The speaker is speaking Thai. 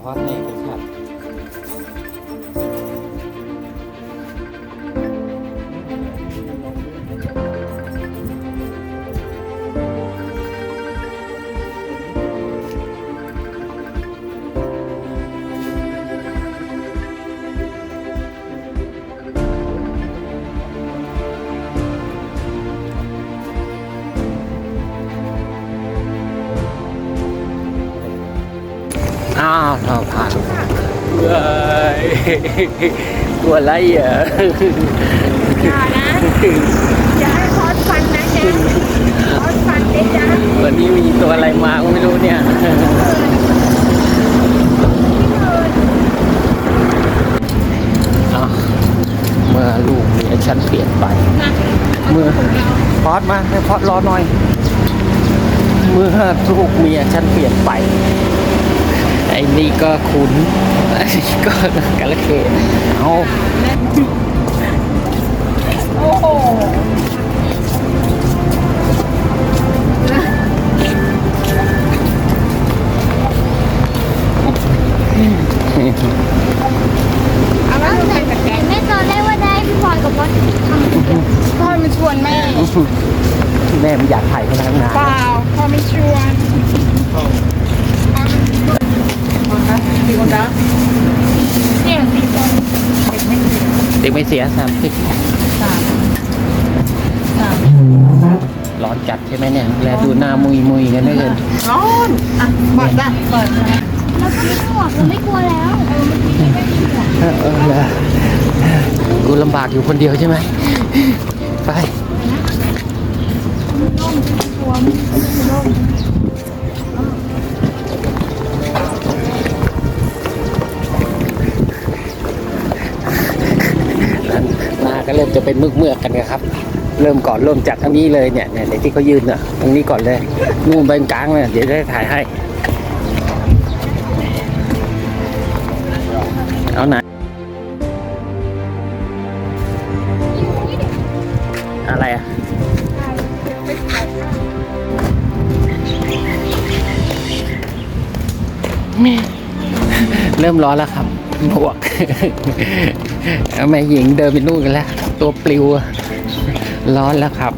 เพร อ้าวเราผ่านเว้ยตัวอะไรอะอย่านะอย่าให้คอสฟันนะจ๊ะคอสฟันเลยจ้ะวันนี้มีตัวอะไรมาก็ไม่รู้เนี่ยเมื่อลูกเมีแอคชั่นเปลี่ยนไป เมื่อพอดมาให้พอดรอหน่อย เมื่อลูกเมีแอคชั่นเปลี่ยนไป ไอ้นี่ก็คุ้นไอ้นี่ก็กาละเกดเอาโอ้โหเอามาดูกันกับแกแม่ตอนแรกว่าได้พี่พลอยกับพ่อทำพ่อมันชวนแม่แม่มันอยากถ่ายพนักงานเปล่าพ่อไม่ชวนคนนะสี่คนนะเนี่ยสี่คน เด็กไม่เสียเด็กไม่เสียสามสิบสามสามร้อนจัดใช่ไหมเนี่ย แลดูหน้ามุยมุยๆกันได้เลยร้อนอะเปิดจ้ะเปิดนะแล้วก็ไม่หมวกเราไม่กลัวแล้วเออเออแล้วกูลำบากอยู่คนเดียวใช่ไหมไป ก็เริ่มจะเป็นมืกเมือกกันนะครับ เริ่มก่อนเริ่มจากทางนี้เลยเนี่ยเนี่ยในที่เขายืนน่ะตรงนี้ก่อนเลยนู่นไปกลางเนี่ยเดี๋ยวได้ถ่ายให้เอาไหนอะไรอะเริ่มร้อนแล้วครับบวก แม่หญิงเดินไปนู่นกันแล้ว ตัวปลิว ร้อนแล้วครับ